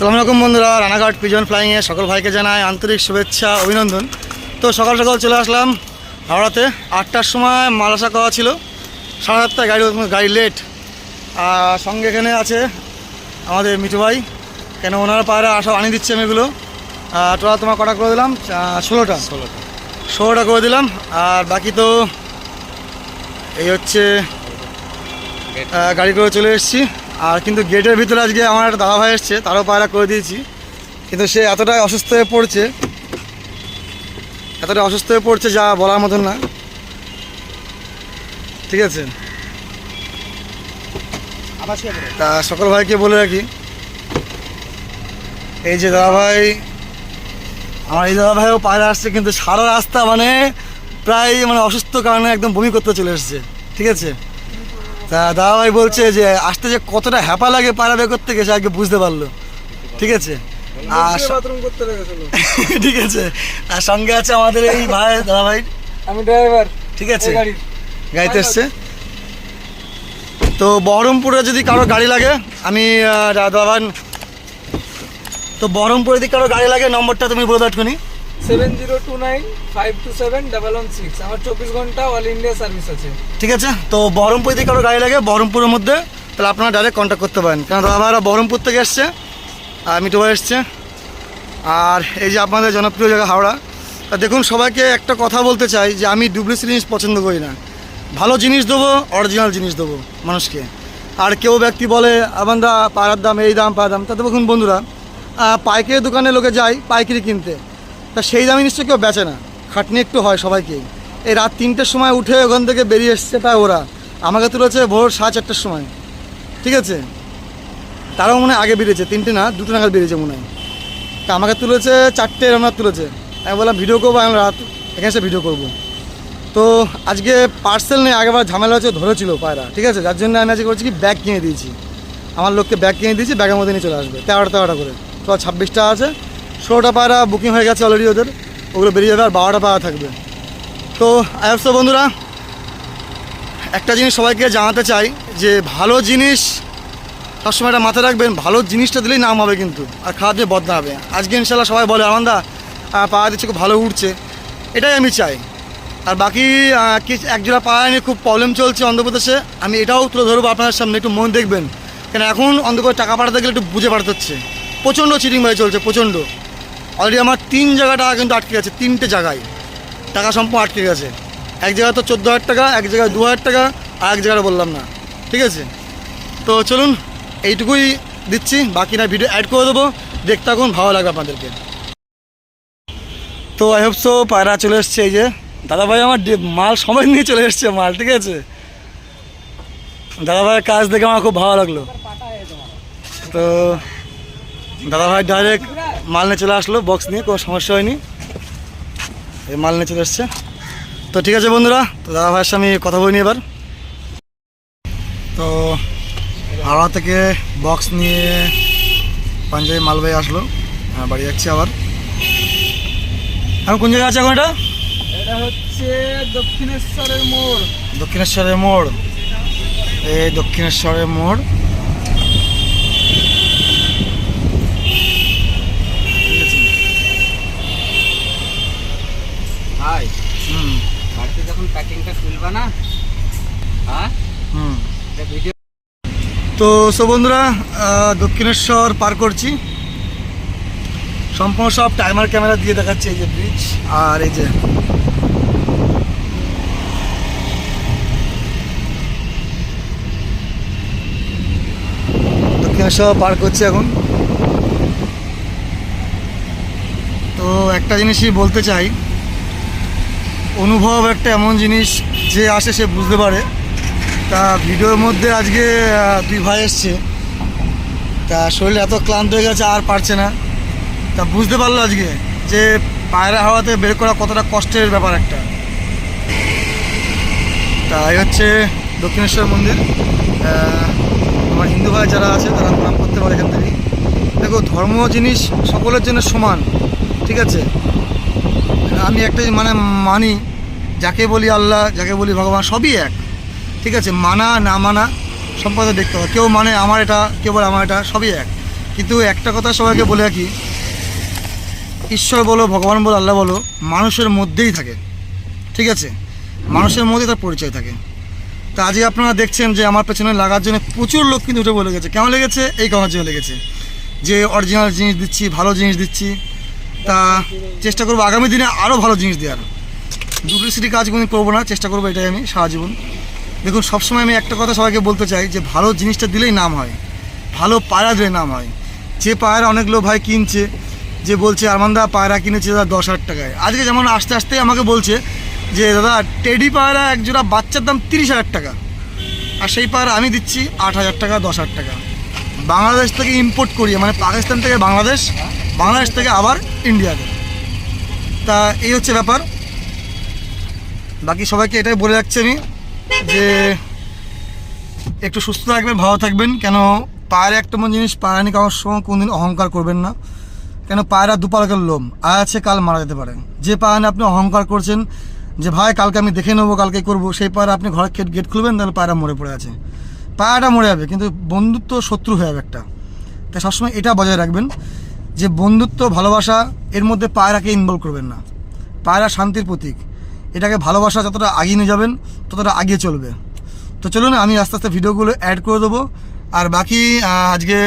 আসসালামু আলাইকুম বন্ধুরা রানাঘাট পিজন ফ্লাইংয়ে সকল ভাইকে জানাই আন্তরিক শুভেচ্ছা অভিনন্দন। তো সকাল সকাল চলে আসলাম হাওড়াতে। আটটার সময় মাল আসা করা ছিল। সাড়ে সাতটায় গাড়ি গাড়ি লেট আর সঙ্গে এখানে আছে আমাদের মিঠু ভাই। কেন ওনারা পায়রা আসা আনিয়ে দিচ্ছে আমি এগুলো আর তোরা তোমার কটা করে দিলাম? ষোলোটা। ষোলোটা। ষোলোটা করে দিলাম। আর বাকি তো এই হচ্ছে গাড়ি করে চলে এসেছি। আর কিন্তু গেটের ভিতরে আজকে আমার একটা দাদা ভাই এসছে তারও পায়রা করে দিয়েছি। কিন্তু সে এতটাই অসুস্থ হয়ে পড়ছে এতটা অসুস্থ হয়ে পড়ছে যা বলার মতন না। ঠিক আছে? তা সকল ভাইকে বলে রাখি এই যে দাদা ভাই আমার এই দাদা ভাইও পায়রা আসছে কিন্তু সারা রাস্তা মানে প্রায় মানে অসুস্থ কারণে একদম বমি করতে চলে এসছে। ঠিক আছে? তা দাদা ভাই বলছে যে আসতে যে কতটা হ্যাপা লাগে পায়রা বের করতে গেছে আগে বুঝতে পারল। ঠিক আছে? আর ঠিক আছে। আর সঙ্গে আছে আমাদের এই ভাই দাদা ভাই আমি ড্রাইভার। ঠিক আছে? গাড়িতে এসছে। তো বহরমপুরে যদি কারও গাড়ি লাগে আমি আহ, দাদা তো বহরমপুরে যদি কারও গাড়ি লাগে নম্বরটা তুমি বলে দাও seven zero two nine five two seven double one six আমার চব্বিশ ঘণ্টা অল ইন্ডিয়া সার্ভিস আছে। ঠিক আছে? তো বহরমপুর যদি কারও গাড়ি লাগে, বহরমপুরের মধ্যে, তাহলে আপনারা ডাইরেক্ট কন্ট্যাক্ট করতে পারেন। কারণ দাদা বহরমপুর থেকে এসছে, আর মিঠু এসছে। আর এই যে আপনাদের জনপ্রিয় জায়গা হাওড়া, তা দেখুন, সবাইকে একটা কথা বলতে চাই যে আমি ডুপ্লিসি জিনিস পছন্দ করি না। ভালো জিনিস দেবো অরিজিনাল জিনিস দেবো মানুষকে। আর কেউ ব্যক্তি বলে আমরা পাড়ার দাম, এই দাম, পাড়ার দাম। তাতে দেখুন বন্ধুরা পাইকারি দোকানে লোকে যায়, পাইকারি কিনতে। তা সেই দামি জিনিসটা কেউ বেচে না। খাটনি একটু হয় সবাইকেই এই রাত তিনটের সময় উঠে ওখান থেকে বেরিয়ে এসছে তাই ওরা। আমাকে তুলেছে ভোর সাড়ে চারটের সময়। ঠিক আছে? তারাও মনে আগে বেরিয়েছে। তিনটে না, দুটো নাগাদ বেরিয়েছে মনে হয়। তা আমাকে তুলেছে চারটে রান্নার তুলেছে। আমি বললাম, ভিডিও করব, আমি রাত এখানে এসে ভিডিও করব। তো আজকে পার্সেল নেই আগেবার ঝামেলা হচ্ছে ধরেছিল পায়রা। ঠিক আছে? যার জন্য আমি আজকে করছি কি, ব্যাগ কিনে দিয়েছি। আমার লোককে ব্যাগ কিনে দিয়েছি, ব্যাগের মধ্যে নিয়ে চলে আসবে। তেরোটা তেরোটা করে। তো ছাব্বিশটা আছে। ষোলোটা পায়রা বুকিং হয়ে গেছে অলরেডি ওদের। ওগুলো বেরিয়ে যাবে আর বারোটা পায়রা থাকবে। তো আয়াবসো বন্ধুরা একটা জিনিস সবাইকে জানাতে চাই যে ভালো জিনিস সবসময় এটা মাথায় রাখবেন ভালো জিনিসটা দিলেই নাম হবে কিন্তু আর খারাপ দিয়ে বদনাম হবে। আজকে ইনশাল্লাহ সবাই বলে আনন্দা পাওয়া দিচ্ছে খুব ভালো উঠছে। এটাই আমি চাই। আর বাকি আহ, কি- একজোড়া পাওয়া নিয়ে খুব প্রবলেম চলছে অন্ধ্রপ্রদেশে আমি এটাও তুলে ধরবো আপনার সামনে একটু মন দেখবেন। কেন এখন অন্ধ্রপ্রদেশ টাকা পাঠাতে গেলে একটু বুঝে পাঠাতে হচ্ছে। প্রচণ্ড চিটিং বাই চলছে প্রচণ্ড। অলরেডি আমার তিন জায়গা টাকা কিন্তু আটকে গেছে, তিনটে জায়গায়। টাকা সম্পূর্ণ আটকে গেছে। এক জায়গায় তো চোদ্দ হাজার টাকা, এক জায়গায় দু হাজার টাকা, আর এক জায়গায় বললাম না। ঠিক আছে? তো চলুন, এইটুকুই দিচ্ছি বাকি না ভিডিও অ্যাড করে দেবো। দেখতে থাকুন, ভালো লাগবে আপনাদেরকে। তো আই হোপ সো পায়রা চলে এসছে, এই যে। দাদাভাই আমার মাল সময় নিয়ে চলে এসছে, মাল, ঠিক আছে? দাদাভাইয়ের কাজ দেখে আমার খুব ভালো লাগল। তো দাদাভাই ডাইরেক্ট মাল নিয়ে চলে আসলো বক্স নিয়ে কোনো সমস্যা হয়নি। এই মাল নিয়ে চলে এসছে। তো ঠিক আছে বন্ধুরা তো দাদাভাইয়ের সাথে আমি কথা বলিনি এবার। তো হাওড়া থেকে বক্স নিয়ে পাঞ্জাবি মালবাই আসলো। হ্যাঁ বাড়ি যাচ্ছি আবার। এখন কোন জায়গায় আছে এখন এটা? এটা হচ্ছে দক্ষিণেশ্বরের মোড়। দক্ষিণেশ্বরের মোড়। এই দক্ষিণেশ্বরের মোড় ঠিক আছে ভাই হুম বাড়িতে যখন প্যাকিংটা তুলবা না হ্যাঁ? হুম। ভিডিও তো সো বন্ধুরা দক্ষিণেশ্বর পার করছি। সম্পূর্ণ সব টাইমার ক্যামেরা দিয়ে দেখাচ্ছে এই যে ব্রিজ আর এই যে দক্ষিণেশ্বর পার করছি এখন। তো একটা জিনিসই বলতে চাই। অনুভব একটা এমন জিনিস যে আসে সে বুঝতে পারে। তা ভিডিওর মধ্যে আজকে দুই ভাই এসছে। তা শরীর এত ক্লান্ত হয়ে গেছে, আর পারছে না। তা বুঝতে পারল আজকে যে পায়রা হাওয়াতে বের করা কতটা কষ্টের ব্যাপার একটা। তা এই হচ্ছে দক্ষিণেশ্বর মন্দির। আমার হিন্দু ভাই যারা আছে, তারা প্রণাম করতে পারে এখান থেকে দেখো ধর্ম জিনিস সকলের জন্য সমান, ঠিক আছে? আমি একটা মানে মানি, যাকে বলি আল্লাহ, যাকে বলি ভগবান, সবই এক। ঠিক আছে? মানা, না মানা, সম্পর্কে দেখতে হবে। কেউ মানে আমার এটা, কেউ বলে আমার এটা, সবই এক। কিন্তু একটা কথা সবাইকে বলে রাখি, ঈশ্বর বলো, ভগবান বলো, আল্লাহ বলো, মানুষের মধ্যেই থাকে। ঠিক আছে? মানুষের মধ্যে তার পরিচয় থাকে। তা আজকে আপনারা দেখছেন যে আমার পেছনে লাগার জন্য প্রচুর লোক কিন্তু উঠে বলে গেছে। কেমন লেগেছে? এই কারণের জন্য লেগেছে। যে অরিজিনাল জিনিস দিচ্ছি, ভালো জিনিস দিচ্ছি। তা চেষ্টা করব আগামী দিনে আরও ভালো জিনিস দেওয়ার। ডুপ্লিসিটি কাজ কোনো করব না, চেষ্টা করব এটাই আমি সারা জীবন। দেখুন, সবসময় আমি একটা কথা সবাইকে বলতে চাই যে, ভালো জিনিসটা দিলেই নাম হয়। ভালো পায়রা দিলে নাম হয়। যে পায়রা অনেক লোক ভাই কিনছে, যে বলছে, আরমান্দা, পায়রা কিনেছে দাদা দশ হাজার টাকায়। আজকে যেমন আস্তে আস্তে আমাকে বলছে যে, দাদা, টেডি পায়রা এক জোড়া বাচ্চার দাম তিরিশ হাজার টাকা। আর সেই পায়রা আমি দিচ্ছি আট হাজার টাকা, দশ হাজার টাকা। বাংলাদেশ থেকে ইম্পোর্ট করি মানে পাকিস্তান থেকে বাংলাদেশ বাংলাদেশ থেকে আবার ইন্ডিয়াতে তা এই হচ্ছে ব্যাপার। বাকি সবাইকে এটাই বলে রাখছি আমি যে, একটু সুস্থ থাকবেন, ভালো থাকবেন। কেন পায়ের একটা মন জিনিস পায়রা নিয়ে কারোর সঙ্গে কোনোদিন অহংকার করবেন না। কেন পায়রা দুপালকের লোম আজ আছে কাল মারা যেতে পারে। যে পায়রা আপনি অহংকার করছেন, যে ভাই কালকে আমি দেখে নেব, কালকে করব, সেই পায়রা আপনি ঘরে গেট গেট খুলবেন, তাহলে পায়রা মরে পড়ে আছে। পায়রাটা মরে যাবে, কিন্তু বন্ধুত্ব শত্রু হয়ে যাবে একটা। তাই সবসময় এটা বজায় রাখবেন। যে বন্ধুত্ব, ভালোবাসা, এর মধ্যে পায়রাকে ইনভলভ করবেন না। পায়রা শান্তির প্রতীক। এটাকে ভালোবাসা যতটা আগিয়ে নিয়ে যাবেন, ততটা আগিয়ে চলবে। তো চলুন, আমি আস্তে আস্তে ভিডিওগুলো অ্যাড করে দেবো। আর বাকি আজকে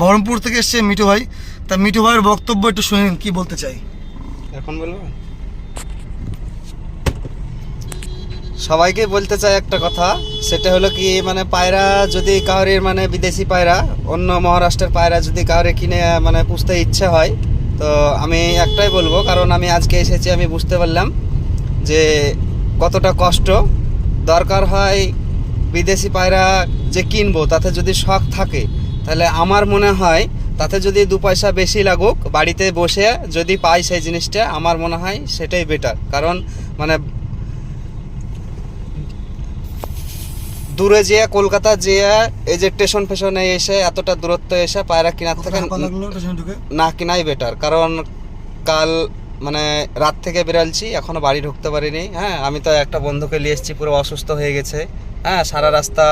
বহরমপুর থেকে এসছে মিঠু ভাই। তা মিঠু ভাইয়ের বক্তব্য একটু শুনে কি বলতে চাই? এখন বলব? সবাইকে বলতে চাই একটা কথা, সেটা হলো কি মানে পায়রা যদি কাউরির মানে বিদেশি পায়রা, অন্য মহারাষ্ট্রের পায়রা যদি কাউরে কিনে মানে পুষতে ইচ্ছে হয়, তো আমি একটাই বলব, কারণ আমি আজকে এসেছি, আমি বুঝতে পারলাম যে কতটা কষ্ট। দরকার হয় বিদেশি পায়রা যে কিনবো, তাতে যদি শখ থাকে, তাহলে আমার মনে হয় তাতে যদি দু পয়সা বেশি লাগুক, বাড়িতে বসে যদি পাই সেই জিনিসটা, আমার মনে হয় সেটাই বেটার কারণ মানে দূরে যেয়ে কলকাতা যেয়ে এই যে স্টেশন ফেশনে এসে এতটা দূরত্ব এসে পায়রা কেনার থেকে না কিনাই বেটার কারণ কাল মানে রাত থেকে বেরালছি এখনও বাড়ি ঢুকতে পারিনি। হ্যাঁ আমি তো একটা বন্ধুকে নিয়ে এসেছি পুরো অসুস্থ হয়ে গেছে। হ্যাঁ সারা রাস্তা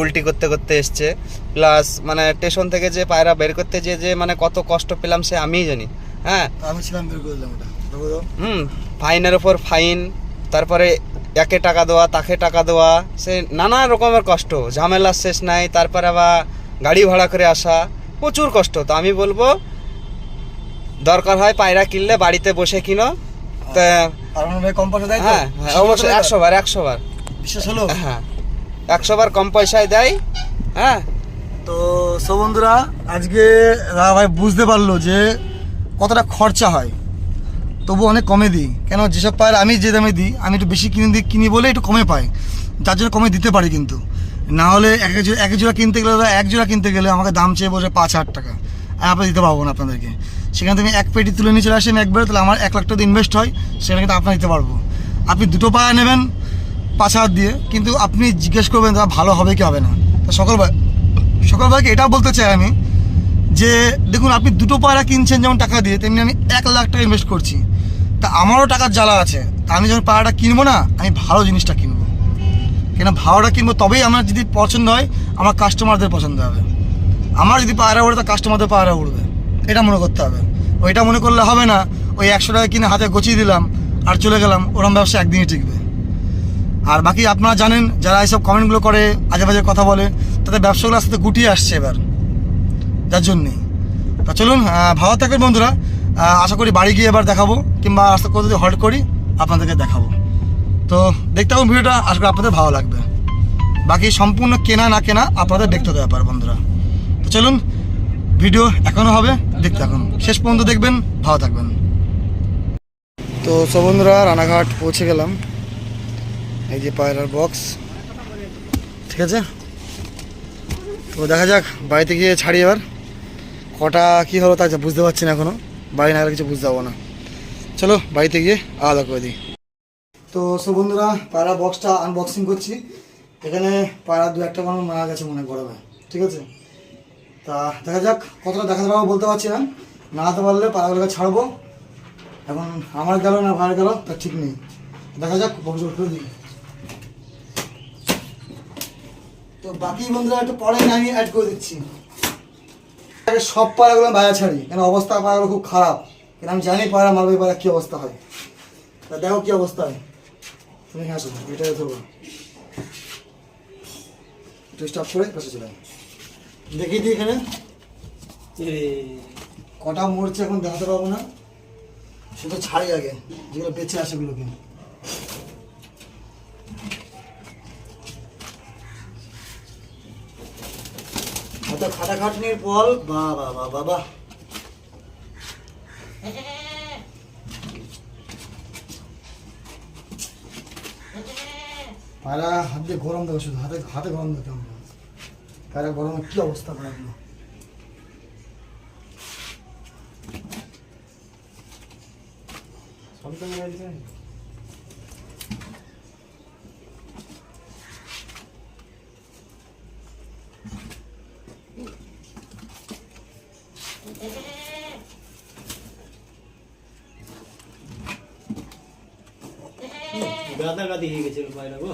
উল্টি করতে করতে এসছে। প্লাস মানে স্টেশন থেকে যে পায়রা বের করতে যে যে মানে কত কষ্ট পেলাম সে আমিই জানি। হ্যাঁ। আমি ছিলাম বের করে দিলাম ওটা হুম ফাইনের ওপর ফাইন তারপরে একে টাকা দেওয়া তাকে টাকা দেওয়া সে নানা রকমের কষ্ট। ঝামেলার শেষ নাই তারপরে আবার গাড়ি ভাড়া করে আসা প্রচুর কষ্ট। তো আমি বলব দরকার হয় পায়রা কিনলে বাড়িতে বসে কিনো। তা ভাই কম পয়সা দেয় হ্যাঁ হ্যাঁ, অবশ্যই একশো বার একশো বার হলো? হ্যাঁ একশো বার কম পয়সায় দেয় হ্যাঁ। তো সো বন্ধুরা আজকে রাহা ভাই বুঝতে পারল যে কতটা খরচা হয়। তবু অনেক কমে দিই। কেন যেসব পায়ের আমি যে দামে দিই, আমি একটু বেশি কিনে দিই, কিনি বলে একটু কমে পাই। যার জন্য কমে দিতে পারি কিন্তু। না হলে এক জোড়া এক জোড়া কিনতে গেলে, এক জোড়া কিনতে গেলে আমাকে দাম চেয়ে বসে পাঁচ হাজার টাকা। আর আপনার দিতে পারব না আপনাদেরকে। সেখান থেকে এক পেটি তুলে নিয়ে চলে আসেন একবারে, তাহলে আমার এক লাখ টাকা ইনভেস্ট হয়, সেখানে কিন্তু আপনার দিতে পারব। আপনি দুটো পায়া নেবেন পাঁচ হাজার দিয়ে, কিন্তু আপনি জিজ্ঞেস করবেন দাদা ভালো হবে কি হবে না? তা সকল ভাই, সকল ভাইকে এটাও বলতে চাই আমি যে, দেখুন, আপনি দুটো পায়রা কিনছেন যেমন টাকা দিয়ে, তেমনি আমি এক লাখ টাকা ইনভেস্ট করছি। তা আমারও টাকার জ্বালা আছে। তা আমি যখন পায়রাটা কিনবো না, আমি ভালো জিনিসটা কিনবো। কেন ভালোটা কিনবো তবেই আমার যদি পছন্দ হয়, আমার কাস্টমারদের পছন্দ হবে। আমার যদি পায়রা উড়ে, তা কাস্টমারদের পায়রা উড়বে। এটা মনে করতে হবে। ওইটা মনে করলে হবে না, ওই একশো টাকা কিনে হাতে গছিয়ে দিলাম, আর চলে গেলাম, ওরম ব্যবসা একদিনই টিকবে। আর বাকি আপনারা জানেন, যারা এইসব কমেন্টগুলো করে আজে বাজে কথা বলে, তাদের ব্যবসাগুলো আস্তে গুটিয়ে আসছে এবার। যার জন্যেই। তা চলুন ভালো থাকবেন বন্ধুরা। আশা করি বাড়ি গিয়ে এবার দেখাবো। কিংবা রাস্তা কোথাও যদি হল্ট করি, আপনাদেরকে দেখাবো। তো দেখতে হবে ভিডিওটা, আশা করি আপনাদের ভালো লাগবে। বাকি সম্পূর্ণ কেনা না কেনা আপনাদের দেখতে হতে ব্যাপার, বন্ধুরা। তো চলুন, ভিডিও এখনও হবে, দেখতে থাকুন। শেষ পর্যন্ত দেখবেন, ভালো থাকবেন। তো সব বন্ধুরা, রানাঘাট পৌঁছে গেলাম। এই যে পায়রার বক্স ঠিক আছে? তো দেখা যাক, বাড়িতে গিয়ে ছাড়ি এবার। কটা কী হলো তা বুঝতে পারছি না এখনও বাড়ি না কিছু বুঝতে পারব না। চলো বাড়িতে গিয়ে আলাদা করে দিই। তো সব বন্ধুরা পায়রা বক্সটা আনবক্সিং করছি। এখানে পায়রা দু একটা মানুষ মারা গেছে মনে গরমে, ঠিক আছে? তা দেখা যাক, কতটা দেখাতে পারব বলতে পারছি না। না হতে পারলে পায়রাগুলোকে ছাড়বো। এখন আমার গেল না ভাইয়ের গেল, তা ঠিক নেই। দেখা যাক বক্স করে দিই তো বাকি বন্ধুরা, একটু পরে আমি অ্যাড করে দিচ্ছি। সব পায়রাগুলো বাইরে ছাড়ি, কেন অবস্থা পায়রাগুলো খুব খারাপ। কেন আমি জানি পায়রা মালবে পায়রা কী অবস্থা হয়। তা দেখো কী অবস্থা হয়। তুমি আসো, এটা একটু স্টপ করে পাশে চলে। দেখিয়ে দিই এখানে। কটা মরছে এখন দেখাতে পারব না। শুধু ছাড়ি আগে, যেগুলো বেঁচে আসে ওগুলোকে। এত খাটাখাটনির ফল বা বা বা বাবা পায়রা হাত দিয়ে গরম দেখো শুধু হাতে হাতে গরম দেখো আমরা পায়রা গরমে কি অবস্থা পায়রাগুলো সব গাদি পায়রা গো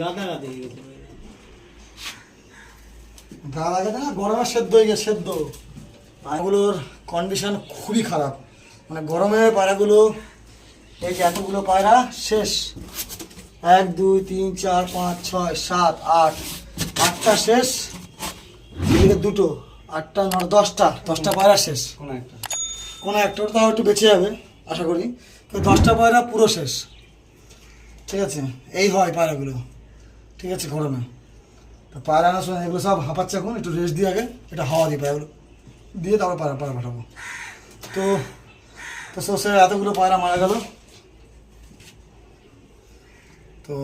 গাদা গাদি হয়ে গেছে পায়রা। গা লাগে না, গরমে সেদ্ধ হয়ে গেছে, সেদ্ধ। পায়রাগুলোর কন্ডিশন খুবই খারাপ। মানে গরমে পায়রাগুলো, এই যে এতগুলো পায়রা, শেষ। এক, দুই, তিন, চার, পাঁচ, ছয়, সাত, আট। আটটা শেষ, এদিকে দুটো। আটটা নয় দশটা। দশটা পায়রা শেষ। কোনো একটা। কোনো একটা তাও একটু বেঁচে যাবে আশা করি। তো দশটা পায়রা পুরো শেষ। ঠিক আছে? এই হয় পায়রাগুলো। ঠিক আছে গরমে তো পায়রা আনার সময় এগুলো সব হাঁপাচ্ছে এখন একটু রেস্ট দিয়ে আগে এটা হাওয়া দিয়ে পায়রাগুলো। দিয়ে তারপর পায়রা পায়রা পাঠাবো। তো তো সর্ষে এতগুলো পায়রা মারা গেল। তো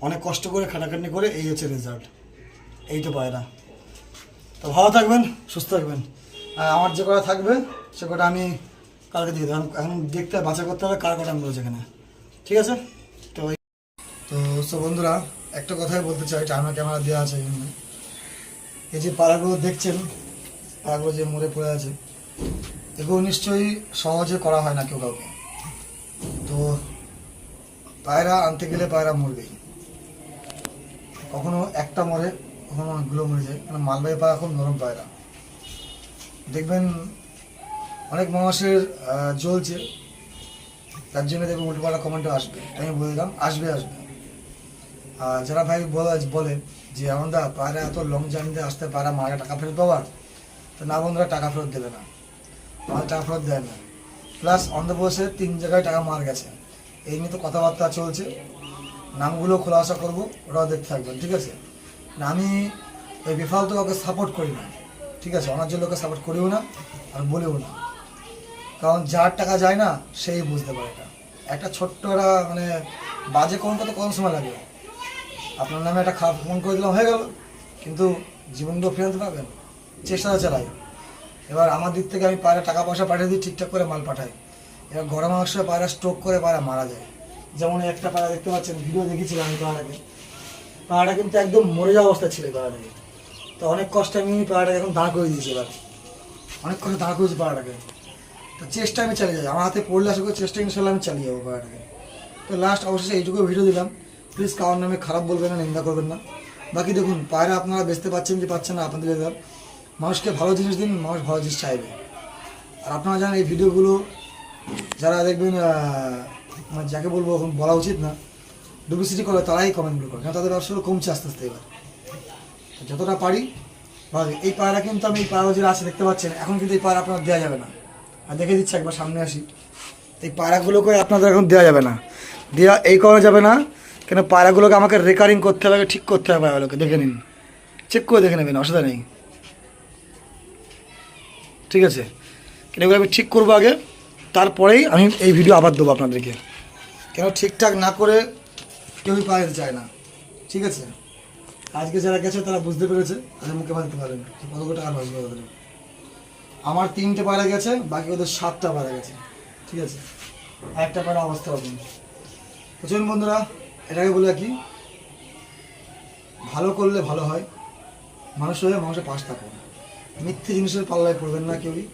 অনেক কষ্ট করে খাটাখাটনি করে এই হচ্ছে রেজাল্ট এই তো পায়রা। তো ভালো থাকবেন, সুস্থ থাকবেন। আমার যে কটা থাকবে, সে কটা আমি কালকে দিয়ে দেবো। এখন দেখতে বাছা করতে হবে কার কটা আমি রয়েছে এখানে। ঠিক আছে? তো তো সো বন্ধুরা, একটা কথাই বলতে চাই, টাইমার ক্যামেরা দেওয়া আছে এখানে এই যে পাড়াগুলো দেখছেন, পাড়াগুলো যে মরে পড়ে আছে, এগুলো নিশ্চয়ই সহজে করা হয় না কেউ কাউকে। তো পায়রা আনতে গেলে পায়রা মরবেই। কখনো একটা মরে কখনো অনেকগুলো মরে যায়। কারণ মালবাহী পায়রা খুব নরম পায়রা। দেখবেন অনেক মানুষের জ্বলছে তার জন্য দেখবেন উল্টো পাল্টা কমেন্টও আসবে। আমি বলে দিলাম, আসবে আসবে। যারা ভাই বলে বলে যে আমাদের পায়রা এত লং জার্নিতে আসতে পায়রা মারা টাকা ফেরত পাওয়ার তো না বন্ধুরা, টাকা ফেরত দেবে না। আমাদের টাকা ফেরত দেয় না। প্লাস অন্ধ্রপ্রদেশে তিন জায়গায় টাকা মার গেছে। এই নিয়ে তো কথাবার্তা চলছে। নামগুলো খোলাসা করব ওরাও দেখতে থাকবেন, ঠিক আছে? আমি ওই বেফালতু কাউকে সাপোর্ট করি না। ঠিক আছে, অনার্য লোকে সাপোর্ট করিও না আর বলেও না। কারণ যার টাকা যায় না, সেই বুঝতে পারে এটা। একটা ছোট্ট একটা মানে বাজে কোন কত কম সময় লাগে। আপনার নামে একটা খারাপ ফোন করে দিলাম, হয়ে গেল। কিন্তু জীবনটা ফিরে আনতে পারবেন। চেষ্টা চালাই। এবার আমার দিক থেকে আমি পায়রা টাকা পয়সা পাঠিয়ে দিই, ঠিকঠাক করে মাল পাঠাই। এবার গরম মাংস পায়রা স্ট্রোক করে পায়রা মারা যায়। যেমন একটা পায়রা দেখতে পাচ্ছেন ভিডিও দেখেছিলাম আমি পায়রাকে পায়রাটা কিন্তু একদম মরে যাওয়া অবস্থা ছিল পায়রাটাকে তো অনেক কষ্টে আমি পায়রাটাকে এখন দাঁড় করে দিয়েছি এবার। অনেক কষ্টে দাঁড় করেছি পাড়াটাকে তো চেষ্টা আমি চালিয়ে যাই আমার হাতে পড়লে আশা করি চেষ্টা ইনশাল্লাহ আমি চালিয়ে যাব পাড়াটাকে তো লাস্ট অবশেষে এইটুকু ভিডিও দিলাম। প্লিজ কারোর নামে খারাপ বলবেন না, নিন্দা করবেন না। বাকি দেখুন, পায়রা আপনারা বেচতে পাচ্ছেন কি পাচ্ছেন না, আপনাদের ব্যাপার মানুষকে ভালো জিনিস দিন, মানুষ ভালো জিনিস চাইবে। আর আপনারা জানেন এই ভিডিওগুলো যারা দেখবেন মানে যাকে বলব এখন বলা উচিত না। ডুপ্লিসিটি করে তারাই কমেন্টগুলো করে। কারণ তাদের ব্যবসাগুলো কমছে আস্তে আস্তে এবার। যতটা পারি ভালো এই পায়রা কিন্তু আমি এই পায়রা যেটা আছে, দেখতে পাচ্ছেন। এখন কিন্তু এই পায়রা আপনার দেওয়া যাবে না। আর দেখে দিচ্ছি একবার সামনে আসি। এই পায়রাগুলোকে আপনাদের এখন দেওয়া যাবে না। দেওয়া এই করা যাবে না, কেন পায়রাগুলোকে আমাকে রেকারিং করতে হবে, ঠিক করতে হবে পায়রাগুলোকে দেখে নিন। চেক করে দেখে নেবেন, অসুবিধা নেই। ঠিক আছে? কিন্তু এগুলো আমি ঠিক করব আগে? তারপরেই আমি এই ভিডিও আবার দেবো আপনাদেরকে। কেন ঠিকঠাক না করে কেউই যেতে চায় না। ঠিক আছে? আজকে যারা গেছে, তারা বুঝতে পেরেছে, তাদের মুখে বাঁধতে পারেন কত টাকা বাঁচবে ওদের আমার তিনটে পায়রা গেছে, বাকি ওদের সাতটা পায়রা গেছে। ঠিক আছে? একটা পায়রা অবস্থা হবে। চলুন বন্ধুরা, এটাকে বলে কি ভালো করলে ভালো হয়, মানুষ হয়ে মানুষের পাশ থাকো মিথ্যে জিনিসের পাল্লায় পড়বেন না কেউই।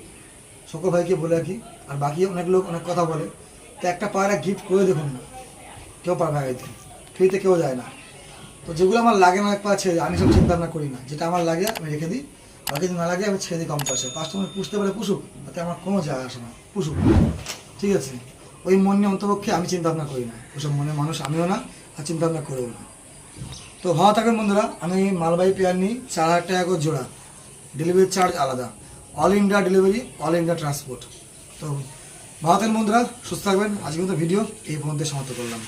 সকল ভাইকে বলে রাখি, আর বাকি অনেক লোক অনেক কথা বলে। তো একটা পায়রা গিফট করে দেখুন না, কেউ পারবে আগাইতে ফ্রিতে কেউ যায় না। তো যেগুলো আমার লাগে না, একবার ছেড়ে আমি সব চিন্তা ভাবনা করি না। যেটা আমার লাগে, আমি রেখে দিই। আর যদি না লাগে, আমি ছেড়ে দিই কম পয়সা কাস্টমার পুষতে পারে পুষুক, তাতে আমার কোনো যায় আসে না। পুষুক। ঠিক আছে? ওই মন নিয়ে অন্তপক্ষে আমি চিন্তা ভাবনা করি না। ওসব মনে মানুষ আমিও না, আর চিন্তা ভাবনা করেও না। তো ভালো থাকবেন বন্ধুরা। আমি মালবাহী পেয়ার নিই, চার হাজার টাকা করে জোড়া। ডেলিভারি চার্জ আলাদা। All India delivery all India transport তো থাকবেন বন্ধুরা, সুস্থ থাকবেন। আজকে মতো ভিডিও এই পর্যন্ত সমাপ্ত করলাম।